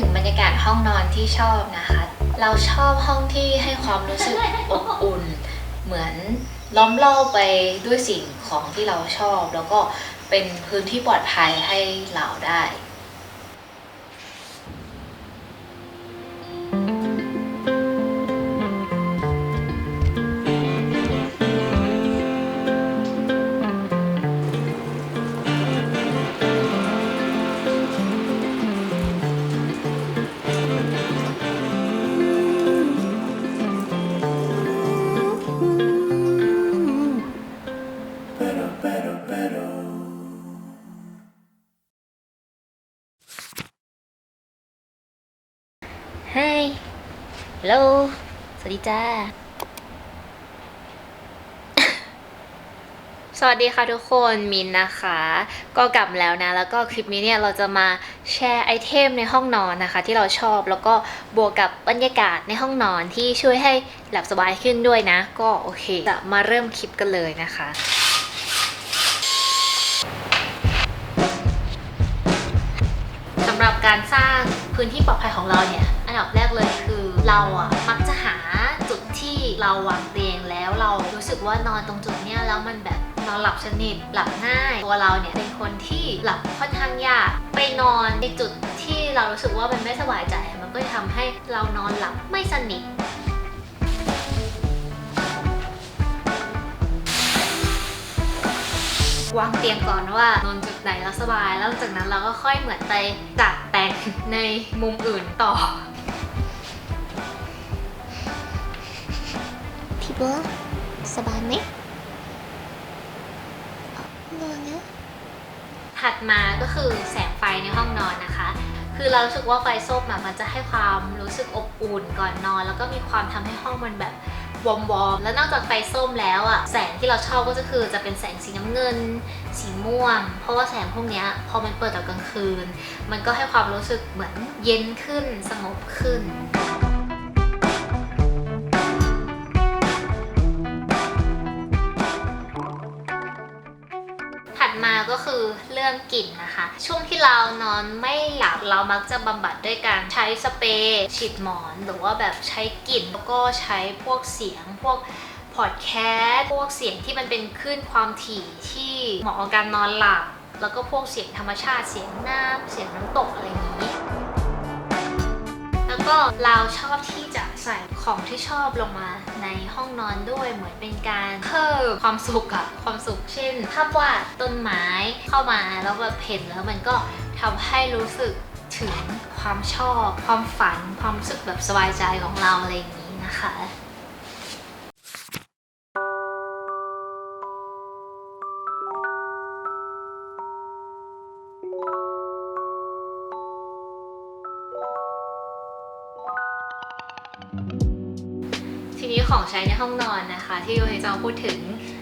ถึงบรรยากาศห้องนอนที่ชอบนะคะ เราชอบห้องที่ให้ความรู้สึกอบอุ่น เหมือนล้อมรอบไปด้วยสิ่งของที่เราชอบ แล้วก็เป็นพื้นที่ปลอดภัยให้เราได้ ลโหล สวัสดีจ้า สวัสดีค่ะทุกคนมินนะคะ ก็กลับแล้วนะ แล้วก็คลิปนี้เนี่ยเราจะมาแชร์ไอเทมในห้องนอนนะคะ ที่เราชอบแล้วก็บวกกับบรรยากาศในห้องนอนที่ช่วยให้หลับสบายขึ้นด้วยนะ ก็โอเค จะมาเริ่มคลิปกันเลยนะคะสำหรับการสร้างพื้นที่ปลอดภัยของเราเนี่ย อันดับแรกเลยคือ เราอะมักจะหาจุดที่เราวางเตียงแล้วเรารู้สึกว่านอนตรงจุดเนี้ยแล้วมันแบบนอนหลับสนิทหลับง่าย ตัวเราเนี่ยเป็นคนที่หลับค่อนข้างยาก ไปนอนในจุดที่เรารู้สึกว่ามันไม่สบายใจ มันก็จะทำให้เรานอนหลับไม่สนิทวางเตียงก่อนว่านอนจุดไหนแล้วสบาย แล้วจากนั้นเราก็ค่อยเหมือนไปจัดแต่งในมุมอื่นต่อัว สบายไหมนอนนะ ถัดมาก็คือแสงไฟในห้องนอนนะคะ คือเรารู้สึกว่าไฟส้มมันจะให้ความรู้สึกอบอุ่นก่อนนอน แล้วก็มีความทำให้ห้องมันแบบวอมๆ แล้วนอกจากไฟส้มแล้วอะแสงที่เราชอบก็จะคือจะเป็นแสงสีน้ำเงิน สีม่วง เพราะว่าแสงพวกเนี้ยพอมันเปิดตอนกลางคืน มันก็ให้ความรู้สึกเหมือนเย็นขึ้นสงบขึ้น มาก็คือเรื่องกลิ่นนะคะ ช่วงที่เรานอนไม่หลับเรามักจะบำบัดด้วยการใช้สเปรย์ฉีดหมอน หรือว่าแบบใช้กลิ่นแล้วก็ใช้พวกเสียงพวกพอดแคสต์พวกเสียงที่มันเป็นคลื่นความถี่ที่เหมาะกับการนอนหลับ แล้วก็พวกเสียงธรรมชาติเสียงน้ำเสียงน้ำตกอะไรอย่างนี้ แล้วก็เราชอบ ของที่ชอบลงมาในห้องนอนด้วยเหมือนเป็นการเพิ่มความสุขอะความสุขเช่นภาพวาดต้นไม้เข้ามาแล้วแบบเห็นแล้วมันก็ทำให้รู้สึกถึงความชอบ ความฝัน ความรู้สึกแบบสบายใจของเราอะไรอย่างนี้นะคะทีนี้ ของใช้ในห้องนอนนะคะ ที่โยเฮจะมาพูดถึง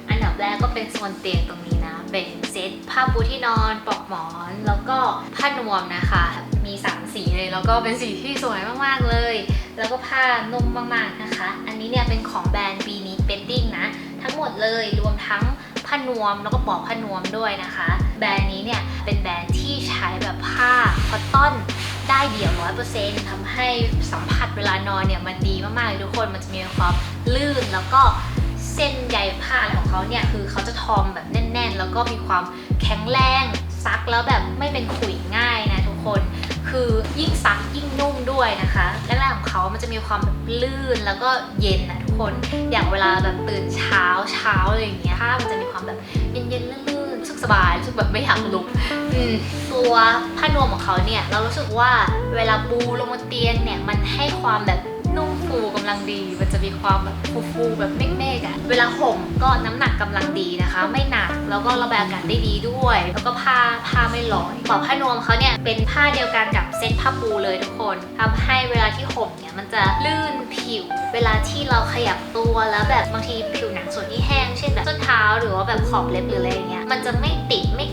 อันดับแรกก็เป็นโซนเตียงตรงนี้นะ เป็นเซตผ้าปูที่นอนปลอกหมอน แล้วก็ผ้านวมนะคะ มีสามสีเลย แล้วก็เป็นสีที่สวยมากๆเลย แล้วก็ผ้านุ่มมากๆนะคะ อันนี้เนี่ยเป็นของแบรนด์บีนิเบดดิ้งนะ ทั้งหมดเลยรวมทั้งผ้านวมแล้วก็ปลอกผ้านวมด้วยนะคะ แบรนด์นี้เนี่ยเป็นแบรนด์ที่ใช้แบบผ้าคอตตอน ได้เดี่ยวร้อยเปอร์เซ็นต์ทำให้สัมผัสเวลานอนเนี่ยมันดีมากๆเลยทุกคนมันจะมีความลื่นแล้วก็เส้นใยผ้าของเขาเนี่ยคือเขาจะทอมแบบแน่น ๆ แล้วก็มีความแข็งแรงซักแล้วแบบไม่เป็นขุยง่ายนะทุกคน คือยิ่งซักยิ่งนุ่มด้วยนะคะแรกๆของเขามันจะมีความแบบลื่นแล้วก็เย็นนะทุกคน อย่างเวลาแบบตื่นเช้าเช้าอะไรอย่างเงี้ยผ้ามันจะมีความแบบเย็นๆลื่น สึกสบายรู้สึกแบบไม่อยากลุกอืมตัวผ้านวมของเขาเนี่ย เรารู้สึกว่าเวลาปูลงบนเตียงเนี่ยมันให้ความแบบ นุ่มฟูกำลังดี มันจะมีความแบบฟูๆแบบเมฆๆอะ่ะ เวลาห่มก็น้ำหนักกำลังดีนะคะ ไม่หนักแล้วก็ระบายอากาศได้ดีด้วย แล้วก็ผ้าผ้าไม่ลอยปลอกผ้านวมเขาเนี่ยเป็นผ้าเดียวกันกับเซ็ตผ้าปูเลยทุกคนทำให้เวลาที่ห่มเนี่ยมันจะลื่นผิว เวลาที่เราขยับตัวแล้วแบบบางทีผิวหนังส่วนที่แห้ง เช่นแบบส้นเท้าหรือว่าแบบขอบเล็บหรืออะไรเงี้ยมันจะไม่ติดไม่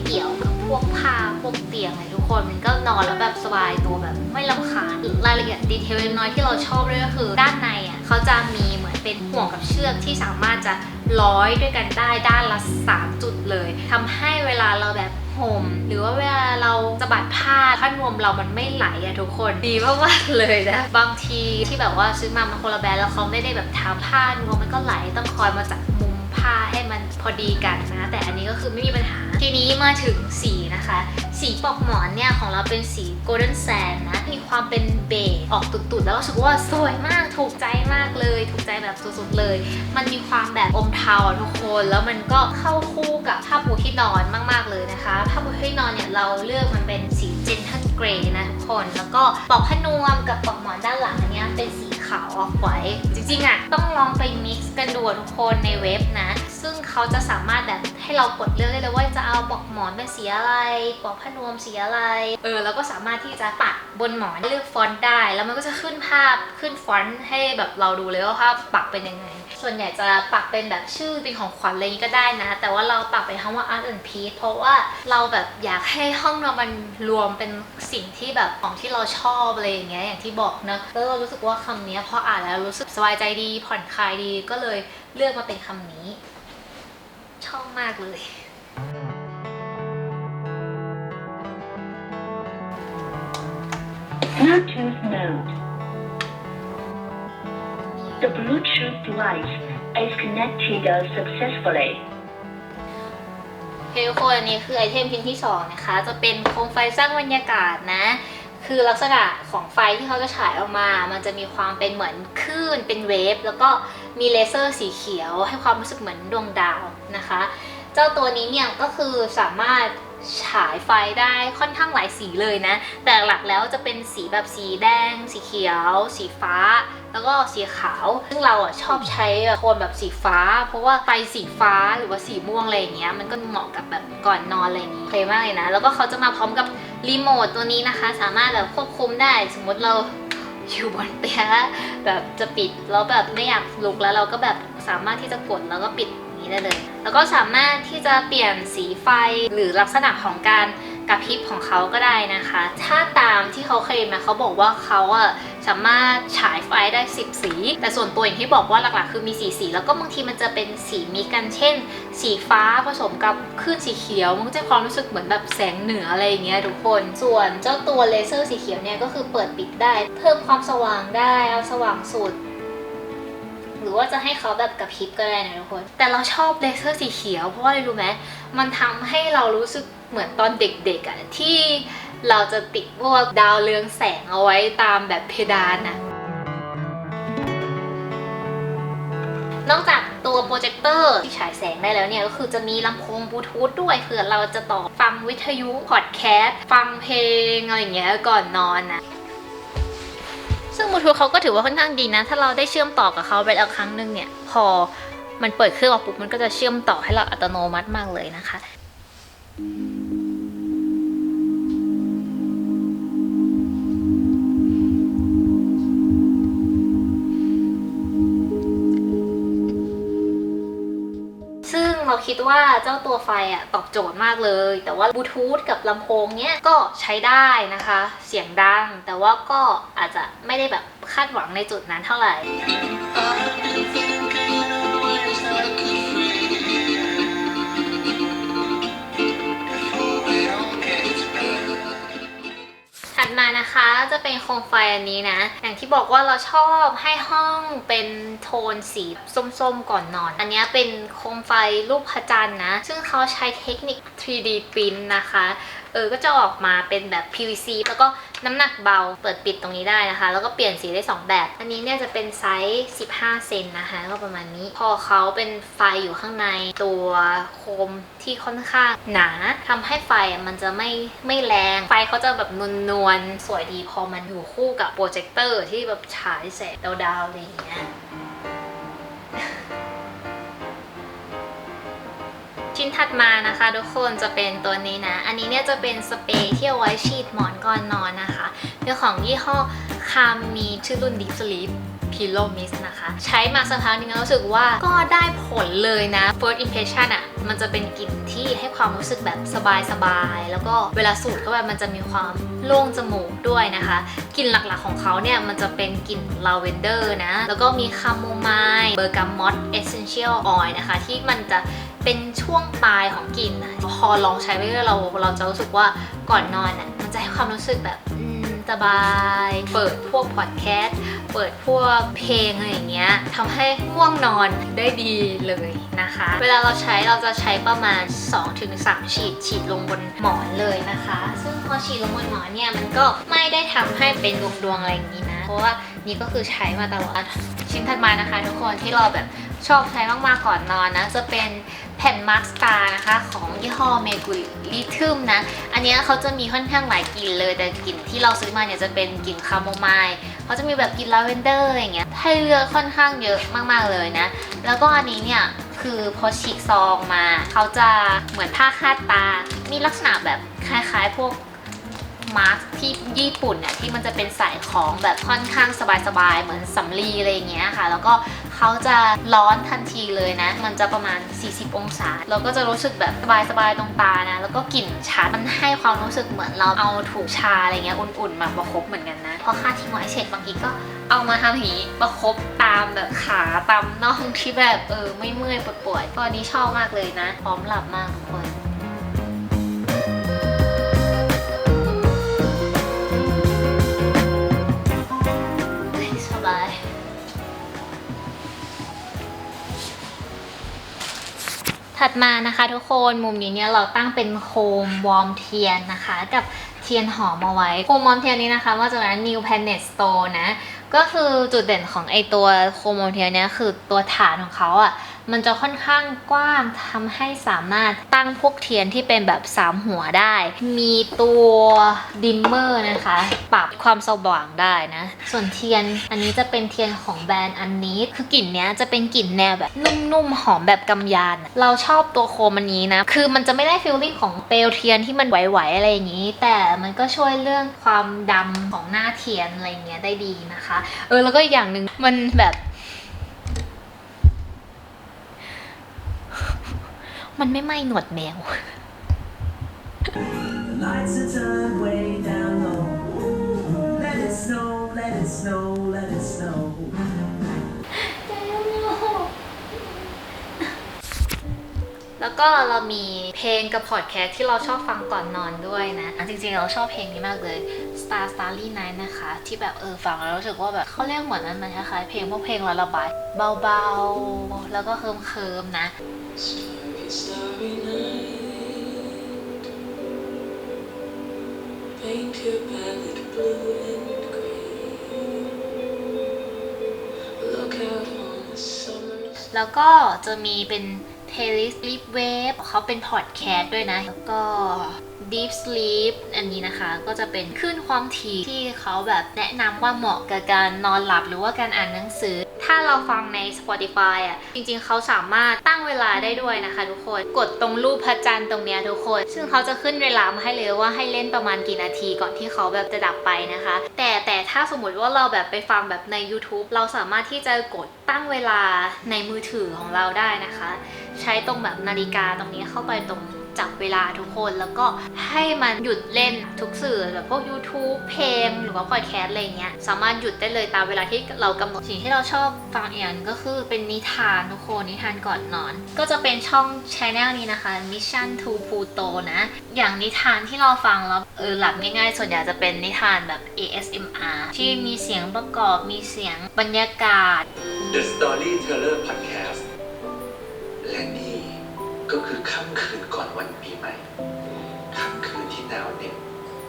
พวกผ้าพวกเตียงเลยทุกคนมันก็นอนแล้วแบบสบายตัวแบบไม่ลำคาญรายละเอียดดีเทลน้อยที่เราชอบเลยก็คือ ด้านในอะเขาจะมีเหมือนเป็นห่วงกับเชือกที่สามารถจะร้อยด้วยกันได้ด้านละ 3 จุดเลยทำให้เวลาเราแบบห่มหรือว่าเวลาเราสะบัดผ้าผ้านวมเรามันไม่ไหลอะทุกคนดีมากๆเลยนะบางทีที่แบบว่าซื้อมามันคนละแบรนด์แล้วเขาไม่ได้แบบทำผ้านวมมันก็ไหลต้องคอยมาจัดม้าให้มันพอดีกันนะ แต่อันนี้ก็คือไม่มีปัญหา ทีนี้มาถึงสีนะคะ สีปลอกหมอนเนี่ยของเราเป็นสี golden sand นะ มีความเป็นเบจออกตุ่ๆแล้วรู้สึกว่าสวยมากถูกใจมากเลย ถูกใจแบบสุดๆเลย มันมีความแบบอมเทาทุกคนแล้วมันก็เข้าคู่กับผ้าปูที่นอนมาก ๆเลยนะคะผ้าปูที่นอนเนี่ยเราเลือกมันเป็นสี gentle gray นะทุกคน แล้วก็ปลอกผ้านวมกับปลอกหมอนด้านหลังอันเนี้ยเป็นสี ขาวออกไว้ จริงๆอะต้องลองไป mix กันดูทุกคนในเว็บนะ ซึ่งเขาจะสามารถแบบให้เรากดเลือกได้เลยว่าจะเอาปลอกหมอนเป็นสีอะไรปลอกผ้านวมสีอะไร เออ แล้วก็สามารถที่จะปักบนหมอนเลือกฟอนต์ได้ แล้วมันก็จะขึ้นภาพขึ้นฟอนต์ให้แบบเราดูเลยว่าภาพปักเป็นยังไง ส่วนใหญ่จะปักเป็นแบบชื่อเป็นของขวัญอะไรอย่างนี้ก็ได้นะ แต่ว่าเราปักเป็นคำว่า art and peace เพราะว่าเราแบบอยากให้ห้องนอนมันรวมเป็นสิ่งที่แบบของที่เราชอบอะไรอย่างเงี้ยอย่างที่บอกนะแล้วเรารู้สึกว่าคำนี้พออ่านแล้วรู้สึกสบายใจดีผ่อนคลายดีก็เลยเลือกมาเป็นคำนี้ ชอบมากเลย Bluetooth mode. The Bluetooth device is connected successfully. โอเคทุกคนอันนี้คือไอเทมชิ้นที่ 2 นะคะ จะเป็นโคมไฟสร้างบรรยากาศนะ คือลักษณะของไฟที่เขาจะฉายออกมา มันจะมีความเป็นเหมือนคลื่นเป็นเวฟแล้วก็ มีเลเซอร์สีเขียว ให้ความรู้สึกเหมือนดวงดาวนะคะ เจ้าตัวนี้เนี่ยก็คือสามารถฉายไฟได้ค่อนข้างหลายสีเลยนะ แต่หลักแล้วจะเป็นสีแบบสีแดง สีเขียว สีฟ้า แล้วก็สีขาว ซึ่งเราอะชอบใช้โทนแบบสีฟ้า เพราะว่าไฟสีฟ้าหรือว่าสีม่วงอะไรอย่างเงี้ย มันก็เหมาะกับแบบก่อนนอนอะไรอย่างงี้เพลมากเลยนะ แล้วก็เขาจะมาพร้อมกับรีโมทตัวนี้นะคะ สามารถแบบควบคุมได้ สมมติเรา อยู่บนเตียงแบบจะปิดแล้วแบบไม่อยากลุกแล้วเราก็แบบสามารถที่จะกดแล้วก็ปิดอย่างนี้ได้เลย แล้วก็สามารถที่จะเปลี่ยนสีไฟหรือลักษณะของการกระพริบของเขาก็ได้นะคะ ถ้าตามที่เขาเคลมนะเขาบอกว่าเขาอะ สามารถฉายไฟได้ 10 สี แต่ส่วนตัวอย่างที่บอกว่าหลักๆ คือมีสีสี แล้วก็บางทีมันจะเป็นสีมีกันเช่น สีฟ้าผสมกับคลื่นสีเขียว มันก็จะความรู้สึกเหมือนแบบแสงเหนืออะไรอย่างเงี้ยทุกคน ส่วนเจ้าตัวเลเซอร์สีเขียวเนี่ยก็คือเปิดปิดได้ เพิ่มความสว่างได้เอาสว่างสุดหรือว่าจะให้เขาแบบกระพริบก็ได้นะทุกคน แต่เราชอบเลเซอร์สีเขียวเพราะว่าอะไรรู้ไหมมันทำให้เรารู้สึกเหมือนตอนเด็กๆอะที่ เราจะติดพวกดาวเรืองแสงเอาไว้ตามแบบเพดานอะนอกจากตัวโปรเจคเตอร์ที่ฉายแสงได้แล้วเนี่ย ก็คือจะมีลำโพงบลูทูธด้วยเผื่อเราจะต่อฟังวิทยุพอดแคสต์ฟังเพลงอะไรอย่างเงี้ยก่อนนอนนะซึ่งบลูทูธเขาก็ถือว่าค่อนข้างดีนะ ถ้าเราได้เชื่อมต่อกับเขาไปแล้วครั้งหนึ่งเนี่ย พอมันเปิดเครื่องออกปุ๊บมันก็จะเชื่อมต่อให้เราอัตโนมัติมากเลยนะคะ เราคิดว่าเจ้าตัวไฟอะตอบโจทย์มากเลย แต่ว่าบลูทูธกับลำโพงเนี้ยก็ใช้ได้นะคะ เสียงดัง แต่ว่าก็อาจจะไม่ได้แบบคาดหวังในจุดนั้นเท่าไหร่ ถัดมานะคะจะเป็นโคมไฟอันนี้นะ อย่างที่บอกว่าเราชอบให้ห้องเป็นโทนสีส้มๆก่อนนอน อันนี้เป็นโคมไฟรูปพระจันทร์นะ ซึ่งเขาใช้เทคนิค 3D print นะคะ เออก็จะออกมาเป็นแบบ PVC แล้วก็น้ำหนักเบาเปิดปิดตรงนี้ได้นะคะ แล้วก็เปลี่ยนสีได้ 2 แบบ อันนี้เนี่ยจะเป็นไซส์ 15 เซนนะคะก็ประมาณนี้ พอเขาเป็นไฟอยู่ข้างในตัวโคมที่ค่อนข้างหนาทำให้ไฟมันจะไม่ไม่แรง ไฟเขาจะแบบนวลๆสวยดีพอมันอยู่คู่กับโปรเจคเตอร์ที่แบบฉายแสงดาวๆอะไรอย่างเงี้ย ชิ้นถัดมานะคะ ทุกคนจะเป็นตัวนี้นะ อันนี้เนี่ยจะเป็นสเปรย์ที่เอาไว้ฉีดหมอนก่อนนอนนะคะเป็นของยี่ห้อคามีชื่อรุ่นดิสลีปพิโลมิสนะคะ ใช้มาสักพักนึงแล้วรู้สึกว่าก็ได้ผลเลยนะ First impression อะ่ะ มันจะเป็นกลิ่นที่ให้ความรู้สึกแบบสบายๆ แล้วก็เวลาสูดเข้าไปมันจะมีความ โล่งจมูกด้วยนะคะกลิ่นหลักๆของเขาเนี่ยมันจะเป็นกลิ่นลาเวนเดอร์นะ แล้วก็มีคาโมไมล์เบอร์กามอตเอเซนเชียลออยล์นะคะ ที่มันจะเป็นช่วงปลายของกลิ่นพอลองใช้ไปเรื่อยเราเราจะรู้สึกว่าก่อนนอนอะมันจะให้ความรู้สึกแบบ สบาย เปิดพวกพอดแคสต์ เปิดพวกเพลงอะไรอย่างเงี้ยทำให้ง่วงนอนได้ดีเลยนะคะ เวลาเราใช้เราจะใช้ประมาณ 2-3 ฉีด ฉีดลงบนหมอนเลยนะคะ ซึ่งพอฉีดลงบนหมอนเนี่ยมันก็ไม่ได้ทำให้เป็นดวงๆอะไรอย่างนี้นะ เพราะว่า นี่ก็คือใช้มาตลอดชิ้นถัดมานะคะ ทุกคนที่เราแบบชอบใช้มากๆก่อนนอนนะ จะเป็นแผ่นมาร์คสตาร์นะคะ ของยี่ห้อเมกุลิทึมนะ อันนี้เขาจะมีค่อนข้างหลายกลิ่นเลย แต่กลิ่นที่เราซื้อมาเนี่ยจะเป็นกลิ่นคาโมไมล์เขาจะมีแบบกลิ่นลาเวนเดอร์อะไรอย่างเงี้ยให้เลือกค่อนข้างเยอะมากๆเลยนะ แล้วก็อันนี้เนี่ยคือพอฉีกซองมา เขาจะเหมือนผ้าคาดตา มีลักษณะแบบคล้ายๆ พวก มาร์คที่ญี่ปุ่นเนี่ยที่มันจะเป็นสายของแบบค่อนข้างสบายๆ เหมือนสำลีอะไรอย่างเงี้ยค่ะ แล้วก็เขาจะร้อนทันทีเลยนะ มันจะประมาณ 40 องศา เราก็จะรู้สึกแบบสบายๆ ตรงตานะ แล้วก็กลิ่นชัดมันให้ความรู้สึกเหมือนเราเอาถูกชาอะไรเงี้ยอุ่นๆ มาประคบเหมือนกันนะพอค่าทิ้งไว้เสร็จบางทีก็เอามาทำอย่างนี้ประคบตามแบบขาตามน่องที่แบบเออไม่เมื่อยปวดๆตอนนี้ชอบมากเลยนะ พร้อมหลับมากทุกคน ถัดมานะคะทุกคนมุมนี้เนี่ยเราตั้งเป็นโคมวอร์มเทียนนะคะ กับเทียนหอมเอาไว้ โคมวอร์มเทียนนี้นะคะมาจากร้าน New Planet Store นะ ก็คือจุดเด่นของไอตัวโคมวอร์มเทียนเนี่ยคือตัวฐานของเขาอะ่ะ มันจะค่อนข้างกว้างทำให้สามารถตั้งพวกเทียนที่เป็นแบบสามหัวได้ มีตัวดิมเมอร์นะคะ ปรับความสว่างได้นะ ส่วนเทียนอันนี้จะเป็นเทียนของแบรนด์อันนี้ คือกลิ่นเนี้ยจะเป็นกลิ่นแนวแบบนุ่มๆหอมแบบกำยาน เราชอบตัวโคมอันนี้นะ คือมันจะไม่ได้ฟีลลิ่งของเปลวเทียนที่มันไหวๆอะไรอย่างนี้ แต่มันก็ช่วยเรื่องความดำของหน้าเทียนอะไรอย่างเงี้ยได้ดีนะคะ เออแล้วก็อีกอย่างหนึ่งมันแบบ มันไม่ไหม้หนวดแมว lights are turned way down low. Let it snow, let it snow, let it snow. แล้วก็เรามีเพลงกับพอดแคสต์ที่เราชอบฟังก่อนนอนด้วยนะจริงๆเราชอบเพลงนี้มากเลย Star Starry Night นะคะ ที่แบบเออฟังแล้วรู้สึกว่าแบบเขาเรียกเหมือนมันมันคล้ายๆเพลงพวกเพลงระบายเบาๆ แล้วก็เคิมๆนะ แล้วก็จะมีเป็น playlist l i p wave เขาเป็นพอดแคสต์ด้วยนะ แล้วก็ Deep Sleep อันนี้นะคะก็จะเป็นคลื่นความถี่ที่เขาแบบแนะนำว่าเหมาะกับการนอนหลับหรือว่าการอ่านหนังสือ ถ้าเราฟังใน Spotify อะ จริงๆ เขาสามารถตั้งเวลาได้ด้วยนะคะทุกคน กดตรงรูปพระจันทร์ตรงเนี้ยทุกคน ซึ่งเขาจะขึ้นเวลามาให้เลยว่าให้เล่นประมาณกี่นาทีก่อนที่เขาแบบจะดับไปนะคะ แต่แต่ถ้าสมมติว่าเราแบบไปฟังแบบใน YouTube เราสามารถที่จะกดตั้งเวลาในมือถือของเราได้นะคะ ใช้ตรงแบบนาฬิกาตรงนี้เข้าไปตรง จับเวลาทุกคนแล้วก็ให้มันหยุดเล่นทุกสื่อแบบพวก YouTube เพลงหรือว่าพอดแคสต์อะไรเงี้ยสามารถหยุดได้เลยตามเวลาที่เรากำหนดสิ่งที่เราชอบฟังอีกอย่างหนึ่งก็คือเป็นนิทานทุกคนนิทานก่อนนอน ก็จะเป็นช่องช anel นี้นะคะ Mission to Pluto นะ อย่างนิทานที่เราฟังแล้วเออหลับง่ายๆ ส่วนใหญ่จะเป็นนิทานแบบ ASMR ที่มีเสียงประกอบมีเสียงบรรยากาศ The Storyteller Podcast ก็คือค่ำคืนก่อนวันปีใหม่ค่ำคืนที่หนาวเหน็บ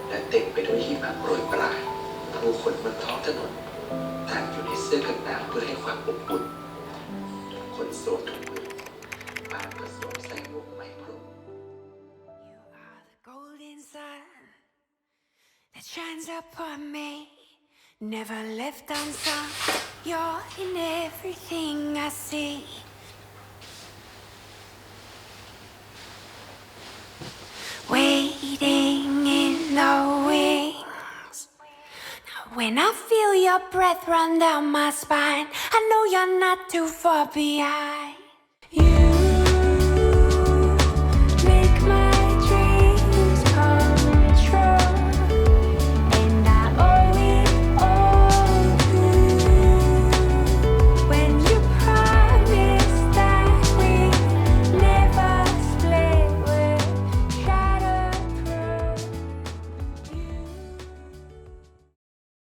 และเต็มไปด้วยหิมะโปรยปลาย ผู้คนบนท้องถนนต่างอยู่ในเสื้อกันหนาวเพื่อให้ความอบอุ่นคนสวมถุงมือบางก็สวมใส่หมวกไหมพรม You are the golden sun that shines upon me, never left unsung. You're in everything I see. Waiting in the wings. Now, when I feel your breath run down my spine, I know you're not too far behind.